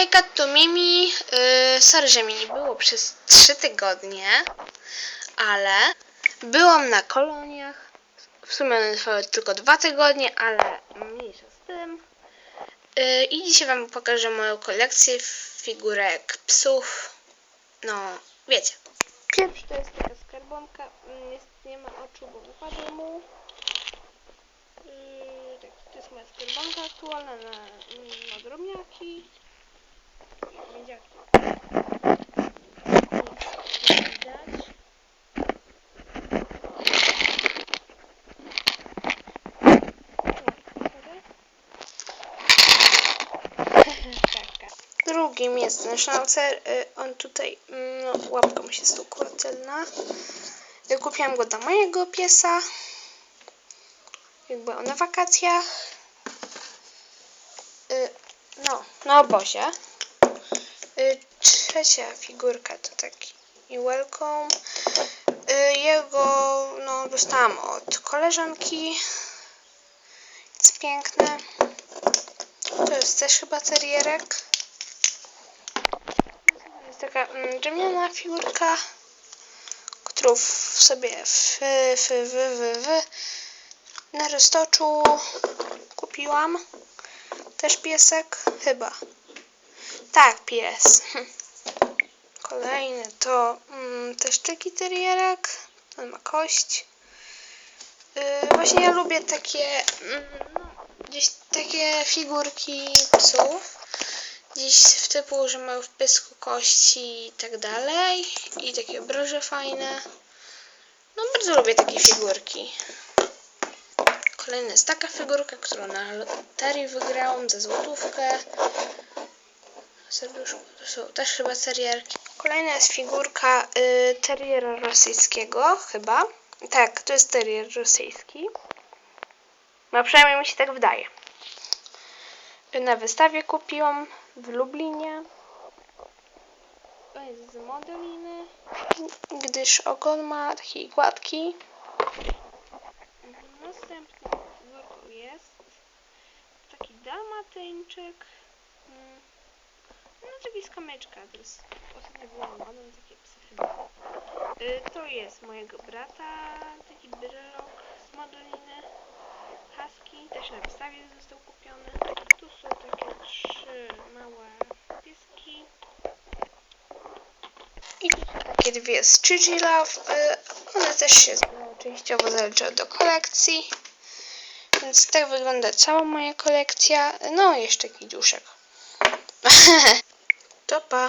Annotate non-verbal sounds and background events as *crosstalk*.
Hejka, to Mimi. Yy, sorry, że mi nie było przez 3 tygodnie, ale byłam na koloniach. W sumie trwały tylko 2 tygodnie, ale mniejsza z tym. Yy, I dzisiaj Wam pokażę moją kolekcję figurek psów. No, wiecie. Pierwszy to jest taka skarbonka. Mm, Jest, nie ma oczu, bo wypadły mu. Yy, tak, to jest moja skarbonka aktualna na, na drobniaki. Taka. Drugim jest ten sznaucer. Y, On tutaj, no, łapka mu się stukła tylna. Y, Kupiłam go dla mojego piesa. Jakby on na wakacjach. Y, No, na obozie. Y, Trzecia figurka to taki welcome. Y, Jego no, dostałam od koleżanki. Jest piękne. To jest też chyba terrierek. Jest taka mm, drewniana figurka, którą w sobie w, w, w, w, w, na roztoczu kupiłam. Też piesek? Chyba. Tak, pies. *laughs* Kolejny to mm, też taki terrierek. On ma kość. Yy, właśnie ja lubię takie mm, gdzieś takie figurki psów. Gdzieś w typu, że mają w pysku kości i tak dalej. I takie broże fajne. No bardzo lubię takie figurki. Kolejna jest taka figurka, którą na loterii wygrałam za złotówkę. Serduszko, to są też chyba terrierki. Kolejna jest figurka y, terriera rosyjskiego, chyba. Tak, to jest terrier rosyjski. No przynajmniej mi się tak wydaje. Na wystawie kupiłam w Lublinie. To jest z modeliny, gdyż ogon ma taki gładki. Następną figurką jest taki dalmatyńczyk. No taki skamyczka, to jest ostatnio była modą, takie psy chyba. Y, To jest mojego brata, taki brylok z modeliny. Husky, też na wystawie został kupiony. Tu są takie trzy małe pieski. I takie dwie z Gigi Love. Y, One też się no, częściowo zależą do kolekcji. Więc tak wygląda cała moja kolekcja. No, jeszcze kiduszek. *laughs* To pa.